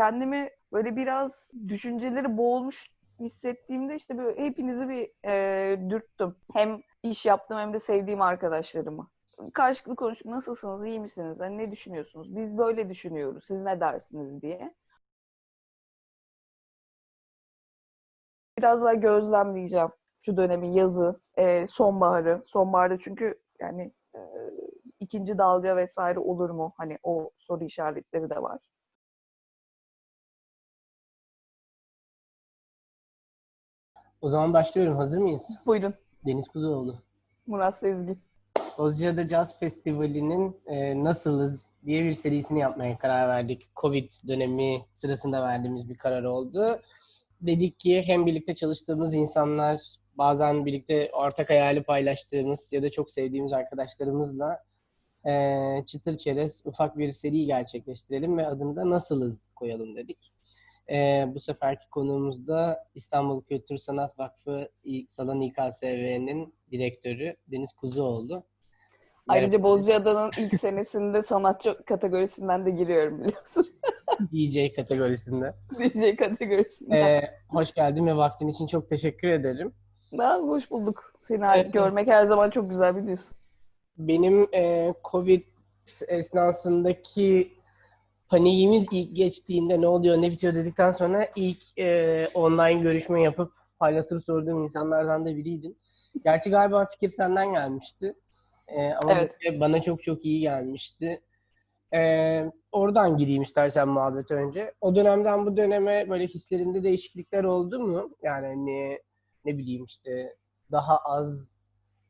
kendimi böyle biraz düşünceleri boğulmuş hissettiğimde işte böyle hepinizi bir e, dürttüm. Hem iş yaptım hem de sevdiğim arkadaşlarımı. Karşılıklı konuştuk. Nasılsınız? iyi misiniz? Hani ne düşünüyorsunuz? Biz böyle düşünüyoruz. Siz ne dersiniz diye. Biraz daha gözlemleyeceğim şu dönemi, yazı, e, sonbaharı. Sonbaharda çünkü yani e, ikinci dalga vesaire olur mu? Hani o soru işaretleri de var. O zaman başlıyorum. Hazır mıyız? Buyurun Deniz Kuzuoğlu. Murat Sezgin. Bozcaada Jazz Festivali'nin e, Nasılız diye bir serisini yapmaya karar verdik. Covid dönemi sırasında verdiğimiz bir karar oldu. Dedik ki hem birlikte çalıştığımız insanlar, bazen birlikte ortak hayali paylaştığımız ya da çok sevdiğimiz arkadaşlarımızla e, çıtır çerez ufak bir seri gerçekleştirelim ve adını da Nasılız koyalım dedik. E, bu seferki konuğumuz da İstanbul Kültür Sanat Vakfı Salon İKSV'nin direktörü Deniz Kuzuoğlu. Ayrıca Bozcaada'nın ilk senesinde sanatçı kategorisinden de giriyorum biliyorsun. DJ kategorisinde. DJ kategorisinden. E, hoş geldin ve vaktin için çok teşekkür ederim. Daha hoş bulduk. Seni Evet. görmek her zaman çok güzel biliyorsun. Benim e, Covid esnasındaki paniğimiz ilk geçtiğinde ne oluyor ne bitiyor dedikten sonra ilk e, online görüşme yapıp hal hatır sorduğum insanlardan da biriydin. Gerçi galiba fikir senden gelmişti. E, ama Evet. bana çok çok iyi gelmişti. E, oradan gireyim istersen muhabbet önce. O dönemden bu döneme böyle hislerinde değişiklikler oldu mu? Yani hani ne bileyim işte daha az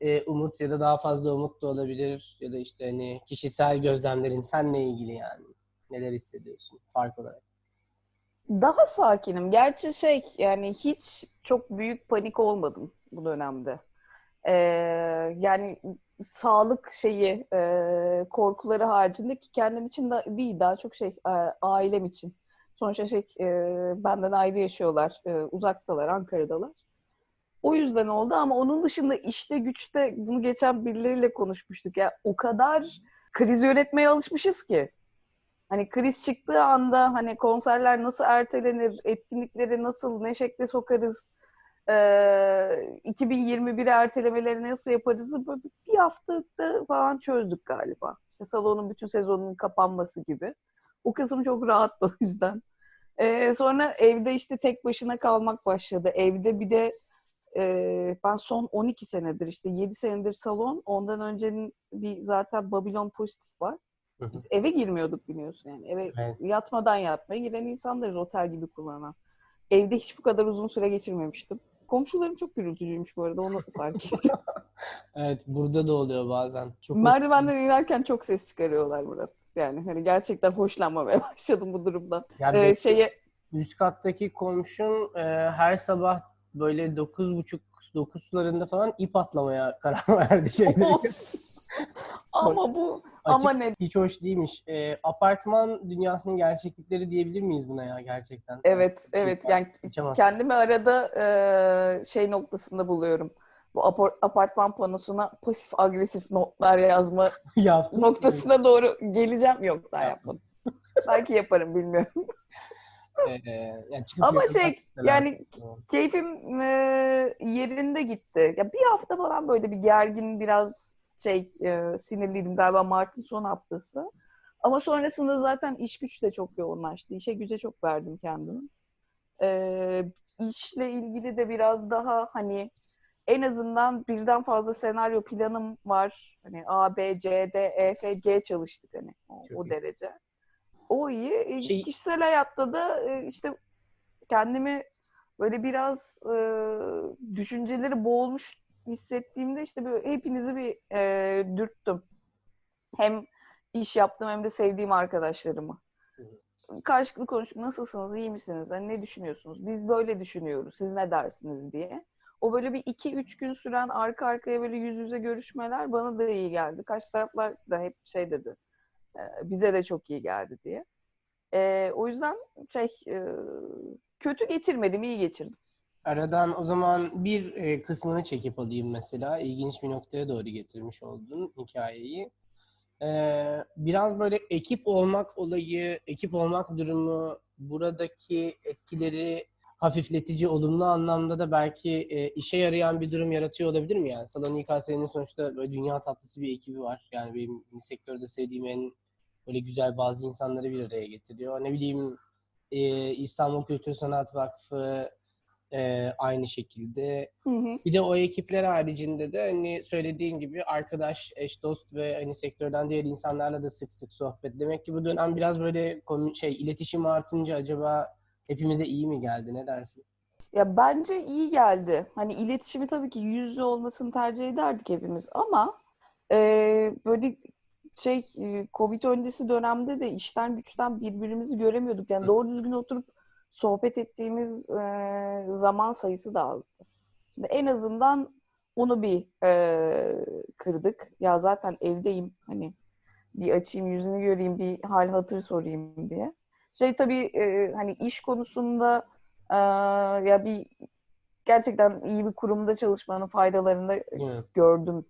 e, umut ya da daha fazla umut da olabilir ya da işte hani kişisel gözlemlerin seninle ilgili yani neler hissediyorsun fark olarak? Daha sakinim. Gerçi şey yani hiç çok büyük panik olmadım bu dönemde. Ee, yani sağlık şeyi e, korkuları haricinde ki kendim için de değil daha çok şey e, ailem için. Sonuçta şey e, benden ayrı yaşıyorlar. e, uzaktalar, Ankara'dalar. O yüzden oldu ama onun dışında işte güçte bunu geçen birileriyle konuşmuştuk ya o kadar kriz yönetmeye alışmışız ki. Hani kriz çıktığı anda hani konserler nasıl ertelenir, etkinlikleri nasıl, ne şekle sokarız, e, 2021'e ertelemeleri nasıl yaparız böyle bir haftada falan çözdük galiba. İşte salonun bütün sezonunun kapanması gibi. O kısım çok rahattı o yüzden. E, sonra evde işte tek başına kalmak başladı. Evde bir de e, ben son 12 senedir işte 7 senedir salon. Ondan öncenin bir zaten Babylon Pozitif var. Biz eve girmiyorduk biliyorsun yani. Eve Evet. yatmadan yatmaya giren insanlarız otel gibi kullanan. Evde hiç bu kadar uzun süre geçirmemiştim. Komşularım çok gürültücüymüş bu arada onu fark ettim. Evet burada da oluyor bazen. Çok Merdivenden inerken çok ses çıkarıyorlar Murat. Yani hani gerçekten hoşlanmamaya başladım bu durumdan. Ya Ee, şeye üst kattaki komşum e, her sabah böyle dokuz buçuk dokuz sularında falan ip atlamaya karar verdi şeyde. ama bu ama ne Hiç hoş değilmiş. E, apartman dünyasının gerçeklikleri diyebilir miyiz buna ya gerçekten? evet evet yani kendimi arada e, şey noktasında buluyorum. Bu apor- apartman panosuna pasif agresif notlar yazma Yaptın. noktasına doğru geleceğim. Yok daha yapmadım. Belki yaparım bilmiyorum. Ee, yani Ama şey yani keyfim e, yerinde gitti. Ya bir hafta falan böyle bir gergin biraz şey e, sinirliydim galiba Mart'ın son haftası. Ama sonrasında zaten iş güç de çok yoğunlaştı. İşe güce çok verdim kendimi. E, işle ilgili de biraz daha hani en azından birden fazla senaryo planım var. Hani A, B, C, D, E, F, G çalıştık hani o, Çok o iyi. derece. O iyi. E, Şey- Kişisel hayatta da e, işte kendimi böyle biraz e, düşünceleri boğulmuş hissettiğimde işte böyle hepinizi bir e, dürttüm. Hem iş yaptım hem de sevdiğim arkadaşlarımı. Karşılıklı konuştuk. Nasılsınız? iyi misiniz? Hani ne düşünüyorsunuz? Biz böyle düşünüyoruz. Siz ne dersiniz diye. O böyle bir iki üç gün süren arka arkaya böyle yüz yüze görüşmeler bana da iyi geldi. Kaç taraflar da hep şey dedi. e, bize de çok iyi geldi diye. E, o yüzden şey e, kötü geçirmedim, iyi geçirdim. Aradan o zaman bir e, kısmını çekip alayım mesela. İlginç bir noktaya doğru getirmiş oldun hikayeyi. Ee, biraz böyle ekip olmak olayı, ekip olmak durumu buradaki etkileri hafifletici, olumlu anlamda da belki e, işe yarayan bir durum yaratıyor olabilir mi yani? Salon İKS'nin sonuçta böyle dünya tatlısı bir ekibi var. Yani benim sektörde sevdiğim en böyle güzel bazı insanları bir araya getiriyor. Ne bileyim e, İstanbul Kültür Sanat Vakfı e, aynı şekilde. Hı hı. Bir de o ekipler haricinde de hani söylediğin gibi arkadaş, eş, dost ve hani sektörden diğer insanlarla da sık sık sohbet. Demek ki bu dönem biraz böyle şey iletişim artınca acaba hepimize iyi mi geldi? Ne dersin? Ya bence iyi geldi. Hani iletişimi tabii ki yüz yüze olmasını tercih ederdik hepimiz ama e, böyle şey Covid öncesi dönemde de işten güçten birbirimizi göremiyorduk. Yani doğru düzgün oturup sohbet ettiğimiz e, zaman sayısı da azdı. Şimdi en azından onu bir e, kırdık. Ya zaten evdeyim hani bir açayım yüzünü göreyim bir hal hatır sorayım diye. Şey tabii e, hani iş konusunda e, ya bir gerçekten iyi bir kurumda çalışmanın faydalarını mi? gördüm.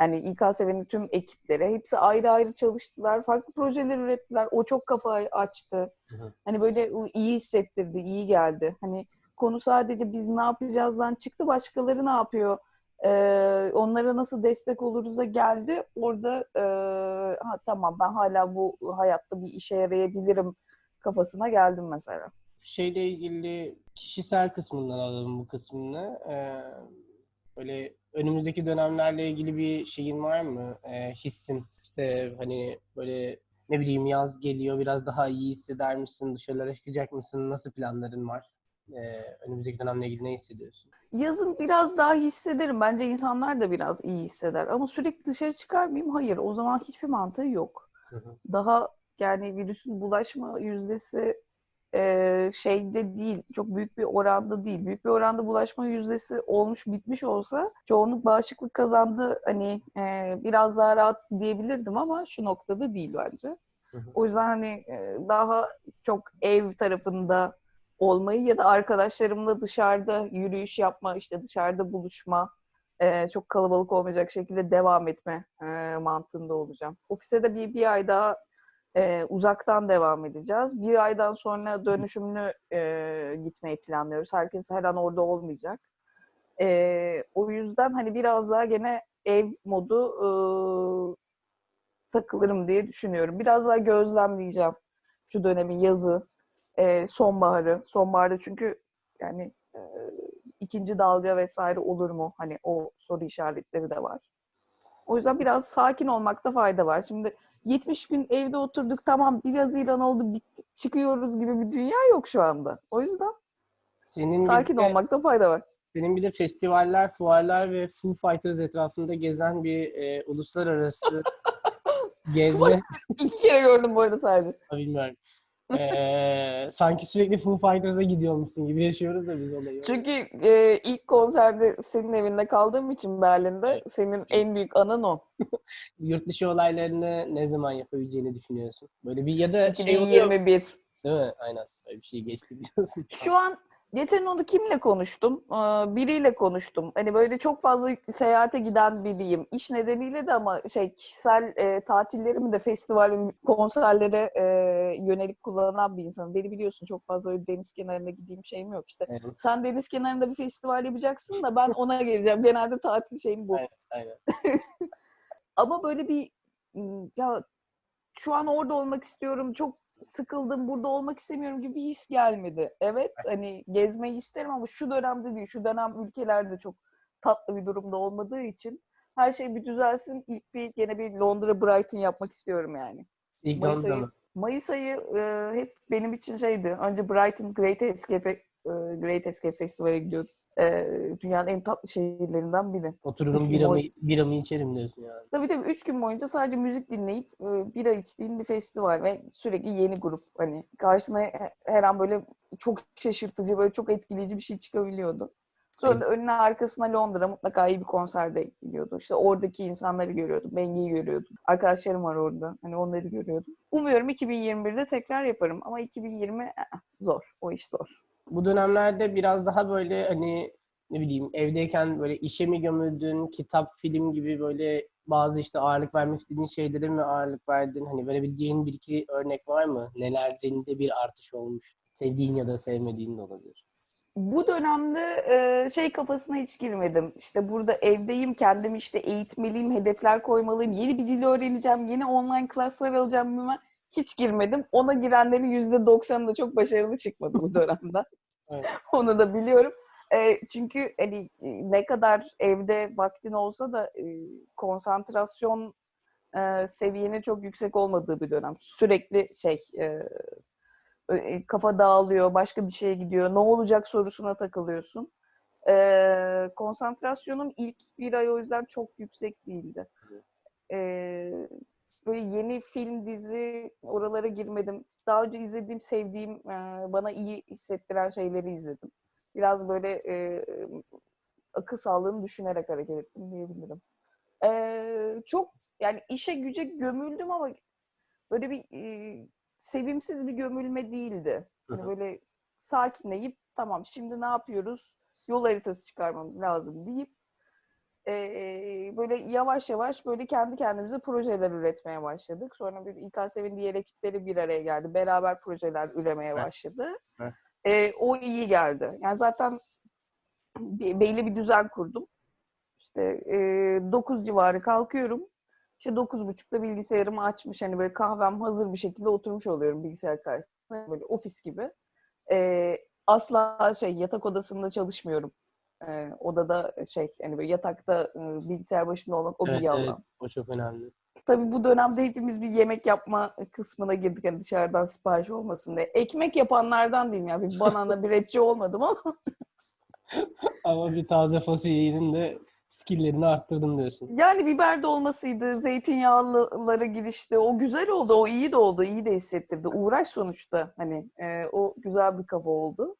Yani İKSV'nin tüm ekipleri hepsi ayrı ayrı çalıştılar. Farklı projeler ürettiler. O çok kafa açtı. Hı hı. Hani böyle iyi hissettirdi, iyi geldi. Hani konu sadece biz ne yapacağızdan çıktı. Başkaları ne yapıyor? Ee, onlara nasıl destek oluruz'a geldi. Orada e, ha, tamam ben hala bu hayatta bir işe yarayabilirim kafasına geldim mesela. Şeyle ilgili kişisel kısmından alalım bu kısmını. Ee, böyle önümüzdeki dönemlerle ilgili bir şeyin var mı? Ee, hissin. İşte hani böyle ne bileyim yaz geliyor biraz daha iyi hisseder misin? Dışarılara çıkacak mısın? Nasıl planların var? Ee, önümüzdeki dönemle ilgili ne hissediyorsun? Yazın biraz daha hissederim. Bence insanlar da biraz iyi hisseder. Ama sürekli dışarı çıkar mıyım? Hayır. O zaman hiçbir mantığı yok. Hı hı. Daha yani virüsün bulaşma yüzdesi e, şeyde değil, çok büyük bir oranda değil. Büyük bir oranda bulaşma yüzdesi olmuş bitmiş olsa çoğunluk bağışıklık kazandı. Hani e, biraz daha rahat diyebilirdim ama şu noktada değil bence. O yüzden hani daha çok ev tarafında olmayı ya da arkadaşlarımla dışarıda yürüyüş yapma, işte dışarıda buluşma, çok kalabalık olmayacak şekilde devam etme mantığında olacağım. Ofise de bir, bir ay daha e, uzaktan devam edeceğiz. Bir aydan sonra dönüşümlü e, gitmeyi planlıyoruz. Herkes her an orada olmayacak. E, o yüzden hani biraz daha gene ev modu e, takılırım diye düşünüyorum. Biraz daha gözlemleyeceğim şu dönemi, yazı, e, sonbaharı. Sonbaharda çünkü yani e, ikinci dalga vesaire olur mu? Hani o soru işaretleri de var. O yüzden biraz sakin olmakta fayda var. Şimdi 70 gün evde oturduk tamam 1 Haziran oldu bitti, çıkıyoruz gibi bir dünya yok şu anda. O yüzden Senin sakin de- olmakta fayda var. Senin bir de festivaller, fuarlar ve Foo Fighters etrafında gezen bir e, uluslararası gezme İki kere gördüm bu arada sadece. bilmiyorum. Ee, sanki sürekli Foo Fighters'a gidiyormuşsun gibi yaşıyoruz da biz olayı. Çünkü e, ilk konserde senin evinde kaldığım için Berlin'de senin en büyük anın o. Yurt dışı olaylarını ne zaman yapabileceğini düşünüyorsun? Böyle bir ya da şey oluyor 2021. değil mi? Aynen. Böyle bir şey geçti diyorsun. Şu an geçen onu kimle konuştum? Ee, Biriyle konuştum. Hani böyle çok fazla seyahate giden biriyim. İş nedeniyle de ama şey kişisel e, tatillerimi de festival, konserlere e, yönelik kullanan bir insanım. Beni biliyorsun çok fazla öyle deniz kenarına gideyim şeyim yok işte. Aynen. Sen deniz kenarında bir festival yapacaksın da ben ona geleceğim. Genelde tatil şeyim bu. Aynen. Aynen. Ama böyle bir ya şu an orada olmak istiyorum. Çok sıkıldım. Burada olmak istemiyorum gibi bir his gelmedi. Evet hani gezmeyi isterim ama şu dönemde değil. Şu dönem ülkelerde çok tatlı bir durumda olmadığı için her şey bir düzelsin. İlk bir gene bir Londra Brighton yapmak istiyorum yani. İlk Mayıs ayı? Mayıs ayı e, hep benim için şeydi. Önce Brighton Great Escape e, Great Escape Festival'e gidiyordum. E, dünyanın en tatlı şehirlerinden biri. Otururum biramı, biramı içerim diyorsun yani. Tabii tabii üç gün boyunca sadece müzik dinleyip e, bira içtiğin bir festival ve sürekli yeni grup. Hani karşına he- her an böyle çok şaşırtıcı, böyle çok etkileyici bir şey çıkabiliyordu. Sonra da önüne arkasına Londra mutlaka iyi bir konser de geliyordu. İşte oradaki insanları görüyordum. Bengi'yi görüyordum. Arkadaşlarım var orada. Hani onları görüyordum. Umuyorum 2021'de tekrar yaparım. Ama 2020 ı-ı, zor. O iş zor. Bu dönemlerde biraz daha böyle hani ne bileyim evdeyken böyle işe mi gömüldün, kitap, film gibi böyle bazı işte ağırlık vermek istediğin şeylere mi ağırlık verdin? Hani verebileceğin bir iki örnek var mı? Nelerinde bir artış olmuş? Sevdiğin ya da sevmediğin de olabilir. Bu dönemde e, şey kafasına hiç girmedim. İşte burada evdeyim, kendimi işte eğitmeliyim, hedefler koymalıyım, yeni bir dil öğreneceğim, yeni online klaslar alacağım. Hiç girmedim. Ona girenlerin yüzde doksanı da çok başarılı çıkmadı bu dönemde. Evet. Onu da biliyorum. E, çünkü hani e, ne kadar evde vaktin olsa da e, konsantrasyon e, seviyenin çok yüksek olmadığı bir dönem. Sürekli şey e, e, kafa dağılıyor, başka bir şeye gidiyor. Ne olacak sorusuna takılıyorsun. E, konsantrasyonum ilk bir ay o yüzden çok yüksek değildi. E, böyle yeni film, dizi oralara girmedim. Daha önce izlediğim, sevdiğim, e, bana iyi hissettiren şeyleri izledim. Biraz böyle e, akıl sağlığını düşünerek hareket ettim diyebilirim. E, çok yani işe güce gömüldüm ama böyle bir e, sevimsiz bir gömülme değildi. Hı. böyle sakinleyip tamam şimdi ne yapıyoruz? Yol haritası çıkarmamız lazım deyip e, böyle yavaş yavaş böyle kendi kendimize projeler üretmeye başladık. Sonra bir İKSV'nin diğer ekipleri bir araya geldi. Beraber projeler üremeye başladı. E, o iyi geldi. Yani zaten bir- belli bir düzen kurdum. İşte e, 9 civarı kalkıyorum. İşte 9.30'da bilgisayarımı açmış hani böyle kahvem hazır bir şekilde oturmuş oluyorum bilgisayar karşısında. Böyle ofis gibi. E, asla şey yatak odasında çalışmıyorum. E, odada şey hani böyle yatakta e, bilgisayar başında olmak o Evet, bir yalan. evet, o çok önemli. Tabii bu dönemde hepimiz bir yemek yapma kısmına girdik hani dışarıdan sipariş olmasın diye. Ekmek yapanlardan değilim yani bir banana bir etçi olmadım ama Ama bir taze fasulyenin de skill'lerini arttırdım diyorsun. Yani biber dolmasıydı, zeytinyağlılara girişti. O güzel oldu, o iyi de oldu, iyi de hissettirdi. Uğraş sonuçta hani e, o güzel bir kafa oldu.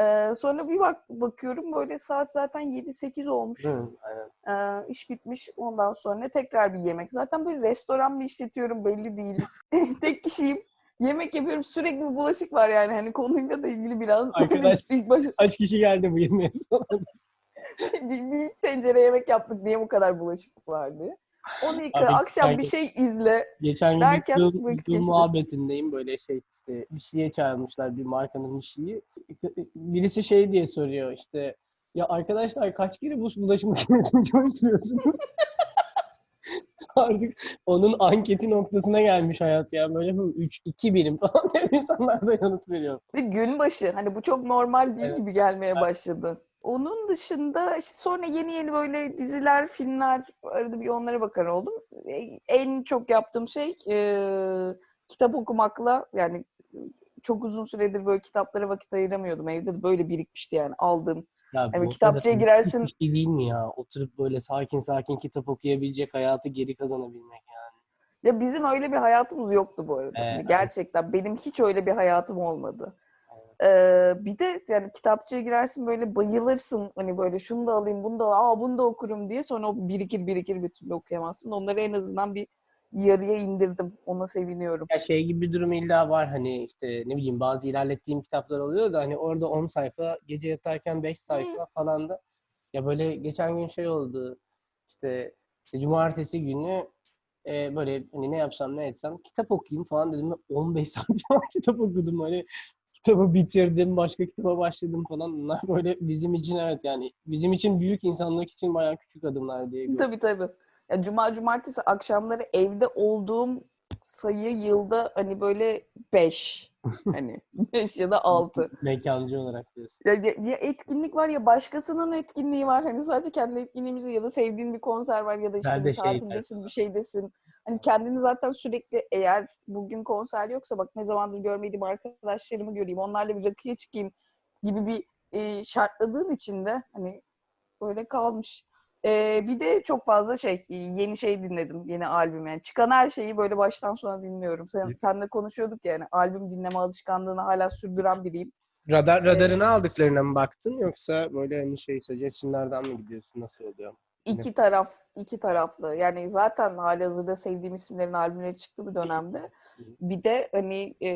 E, sonra bir bak bakıyorum böyle saat zaten 7-8 olmuş. Mi? Aynen. E, iş bitmiş. Ondan sonra tekrar bir yemek. Zaten böyle restoran mı işletiyorum belli değil. Tek kişiyim. Yemek yapıyorum. Sürekli bir bulaşık var yani. Hani konuyla da ilgili biraz. Arkadaş- ilk başta Kaç kişi geldi bu yemeğe? bir büyük tencere yemek yaptık diye bu kadar bulaşık var diye. Onu yıka, Abi, akşam bir şey izle. Geçen gün Derken bir Zoom geçti. muhabbetindeyim böyle şey işte bir şeye çağırmışlar bir markanın bir şeyi. Birisi şey diye soruyor işte ya arkadaşlar kaç kere bu bulaşık makinesini çalıştırıyorsunuz? Artık onun anketi noktasına gelmiş hayat ya. Böyle 3 2 birim falan diye insanlar da yanıt veriyor. Ve gün başı. Hani bu çok normal değil Evet. gibi gelmeye başladı. Onun dışında işte sonra yeni yeni böyle diziler, filmler arada bir onlara bakar oldum. E, En çok yaptığım şey e, kitap okumakla yani çok uzun süredir böyle kitaplara vakit ayıramıyordum. Evde de böyle birikmişti yani aldığım. Ya bu kitapçıya girersin. şey değil mi ya? Oturup böyle sakin sakin kitap okuyabilecek hayatı geri kazanabilmek yani. Ya bizim öyle bir hayatımız yoktu bu arada. Ee, Hani evet. gerçekten benim hiç öyle bir hayatım olmadı. Ee, bir de yani kitapçıya girersin böyle bayılırsın. Hani böyle şunu da alayım, bunu da aa bunu da okurum diye. Sonra o birikir birikir bir türlü okuyamazsın. Onları en azından bir yarıya indirdim. Ona seviniyorum. Ya şey gibi bir durum illa var hani işte ne bileyim bazı ilerlettiğim kitaplar oluyor da hani orada 10 sayfa gece yatarken 5 sayfa falan da ya böyle geçen gün şey oldu işte işte cumartesi günü e, böyle hani ne yapsam ne etsem kitap okuyayım falan dedim ve 15 saat falan kitap okudum hani kitabı bitirdim başka kitaba başladım falan bunlar böyle bizim için evet yani bizim için büyük insanlık için bayağı küçük adımlar diye görüyorum. Tabii tabii. Ya cuma cumartesi akşamları evde olduğum sayı yılda hani böyle 5. hani 5 ya da 6. Mekancı olarak diyorsun. Ya, ya, etkinlik var ya başkasının etkinliği var. Hani sadece kendi etkinliğimizde ya da sevdiğin bir konser var ya da işte Ben bir şey tatildesin, bir şeydesin. Hani kendini zaten sürekli eğer bugün konser yoksa bak ne zamandır görmediğim arkadaşlarımı göreyim, onlarla bir rakıya çıkayım gibi bir e, şartladığın için de hani böyle kalmış. E, bir de çok fazla şey, yeni şey dinledim, yeni albüm yani. Çıkan her şeyi böyle baştan sona dinliyorum. Sen, senle konuşuyorduk yani albüm dinleme alışkanlığını hala sürdüren biriyim. Radar radarına aldıklarına mı baktın yoksa böyle hani şey suggestion'lardan mı gidiyorsun? Nasıl oluyor? İki taraf, iki taraflı. Yani zaten halihazırda sevdiğim isimlerin albümleri çıktı bir dönemde. Bir de hani e,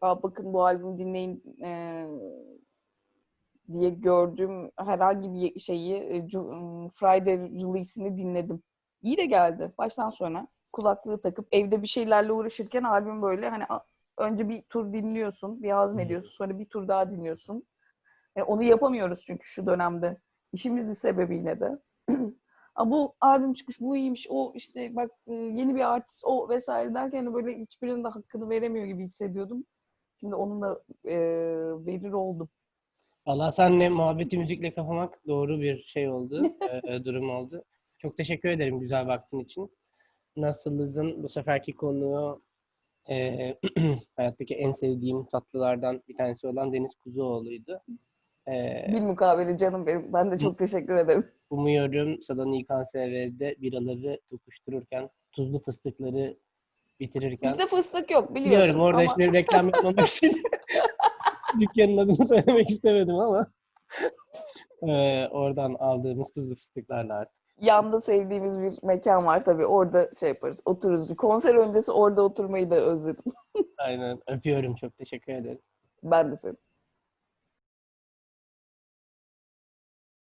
Aa, bakın bu albümü dinleyin e, diye gördüğüm herhangi bir şeyi e, Friday release'ini dinledim. İyi de geldi baştan sona. Kulaklığı takıp evde bir şeylerle uğraşırken albüm böyle hani önce bir tur dinliyorsun, bir hazmediyorsun, sonra bir tur daha dinliyorsun. E, onu yapamıyoruz çünkü şu dönemde. İşimizin sebebiyle de. Bu albüm çıkmış, bu iyiymiş, o işte bak yeni bir artist, o vesaire derken de böyle hiçbirinin de hakkını veremiyor gibi hissediyordum. Şimdi onun da e, verir oldum. Allah senle muhabbeti müzikle kapamak doğru bir şey oldu, e, durum oldu. Çok teşekkür ederim güzel vaktin için. Nasılızın bu seferki konuğu e, hayattaki en sevdiğim tatlılardan bir tanesi olan Deniz Kuzuoğlu'ydu. E, Bir mukabele canım benim. Ben de çok teşekkür ederim. Umuyorum Sadan İKSV'de biraları tokuştururken, tuzlu fıstıkları bitirirken Bizde fıstık yok biliyorsun. Biliyorum orada ama şimdi reklam yapmamak için dükkanın adını söylemek istemedim ama eee, oradan aldığımız tuzlu fıstıklarla artık. yanda sevdiğimiz bir mekan var tabii. Orada şey yaparız. Otururuz. Bir konser öncesi orada oturmayı da özledim. Aynen öpüyorum çok teşekkür ederim. Ben de seni.